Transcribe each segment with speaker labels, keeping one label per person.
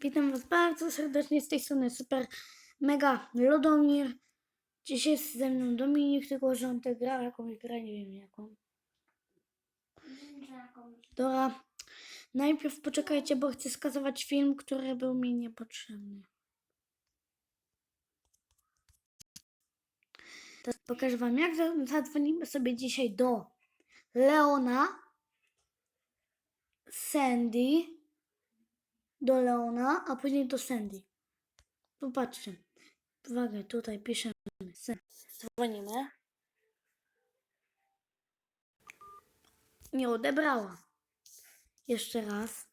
Speaker 1: Witam Was bardzo serdecznie z tej strony Super Mega Lodomir. Dzisiaj jest ze mną Dominik, tylko że on tak gra jakąś grę, nie wiem jaką. Dobra, najpierw poczekajcie, bo chcę skasować film, który był mi niepotrzebny. Teraz pokażę Wam, jak za- zadzwonimy sobie dzisiaj do Leona, Sandy, do Leona, a później do Sandy. Popatrzcie. Uwaga, tutaj piszemy. Dzwonimy. Nie odebrała. Jeszcze raz.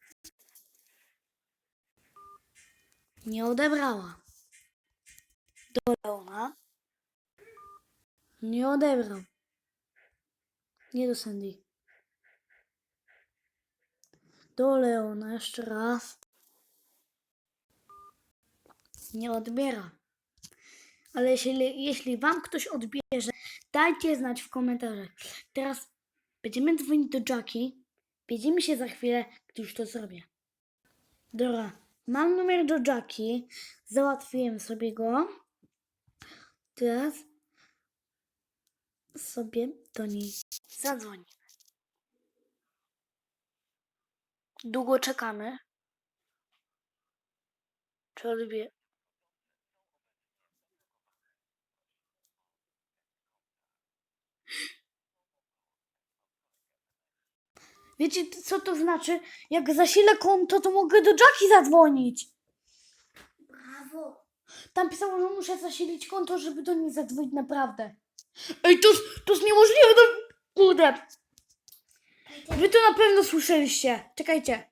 Speaker 1: Nie odebrała. Do Leona. Nie odebrał. Nie do Sandy. Do Leona jeszcze raz. Nie odbiera. Ale jeśli, jeśli wam ktoś odbierze, dajcie znać w komentarzach. Teraz będziemy dzwonić do Jackie. Widzimy się za chwilę, gdy już to zrobię. Dobra, mam numer do Jackie. Załatwiłem sobie go. Teraz sobie do niej zadzwonimy. Długo czekamy. Czy odbie... Wiecie co to znaczy? Jak zasilę konto, to mogę do Jackie zadzwonić.
Speaker 2: Brawo.
Speaker 1: Tam pisało, że muszę zasilić konto, żeby do niej zadzwonić naprawdę. Ej, to, jest- to jest niemożliwe, to... Kurde. Wy to na pewno słyszeliście. Czekajcie.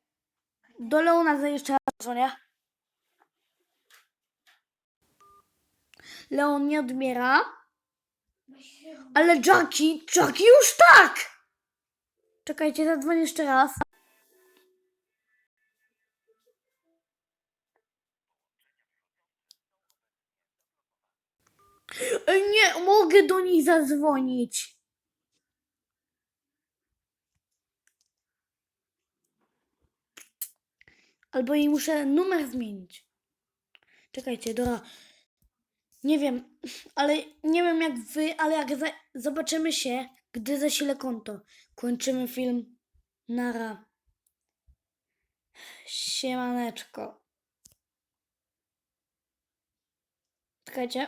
Speaker 1: Do Leona za jeszcze raz dzwonię. Leon nie odbiera. Ale Jackie, Jackie już tak! Czekajcie, zadzwonię jeszcze raz. Nie, mogę do nich zadzwonić. Albo jej muszę numer zmienić. Czekajcie, dobra. Nie wiem, ale nie wiem jak wy, ale jak zobaczymy się, gdy zasilę konto. Kończymy film. Nara. Siemaneczko. Czekajcie.